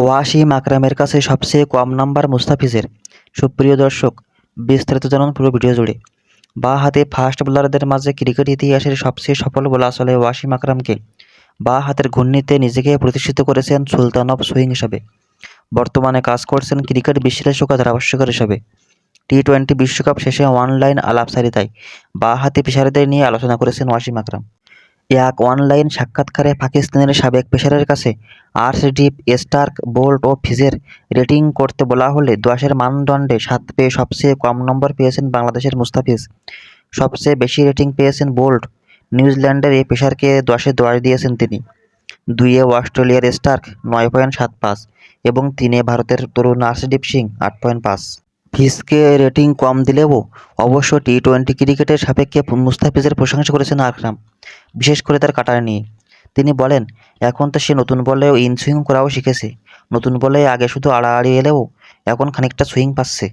ওয়াসিম আকরামের কাছে সবচেয়ে কম নাম্বার মুস্তাফিজের। সুপ্রিয় দর্শক, বিস্তারিত জানুন পুরো ভিডিও জুড়ে। বা হাতে ফাস্ট বোলারদের মাঝে ক্রিকেট ইতিহাসের সবচেয়ে সফল বলা আসলে ওয়াসিম আকরামকে। বা হাতের ঘূর্ণিতে নিজেকে প্রতিষ্ঠিত করেছেন সুলতান অফ সুইং হিসাবে। বর্তমানে কাজ করছেন ক্রিকেট বিশ্লেষক ও হিসাবে। টি টোয়েন্টি বিশ্বকাপ শেষে অনলাইন আলাপসারিতায় বা হাতে পেশারিদের নিয়ে আলোচনা করেছেন ওয়াসিম আকরাম। এক অনলাইন সাক্ষাৎকারে পাকিস্তানের সাবেক পেশারের কাছে আর্শডিপ স্টার্ক, বোল্ট ও ফিজের রেটিং করতে বলা হলে দশের মানদণ্ডে সাত পেয়ে সবচেয়ে কম নম্বর পেয়েছেন বাংলাদেশের মুস্তাফিজ। সবচেয়ে বেশি রেটিং পেয়েছেন বোল্ট। নিউজিল্যান্ডের এই পেশারকে দশে দশ দিয়েছেন তিনি। দুইয়ে অস্ট্রেলিয়ার স্টার্ক নয় পয়েন্ট সাত পাঁচ এবং তিনে ভারতের তরুণ আর্শদীপ সিং আট পয়েন্ট পাঁচ। ফিজকে রেটিং কম দিলেও অবশ্য টি টোয়েন্টি ক্রিকেটের সাপেক্ষে মুস্তাফিজের প্রশংসা করেছেন আকরাম। বিশেষ করে তার কাটার নিয়ে তিনি বলেন, এখন তো সে নতুন বলেও ইন সুইং করাও শিখেছে। নতুন বলে আগে শুধু আড়াআড়ি এলেও এখন খানিকটা সুইং পাচ্ছে।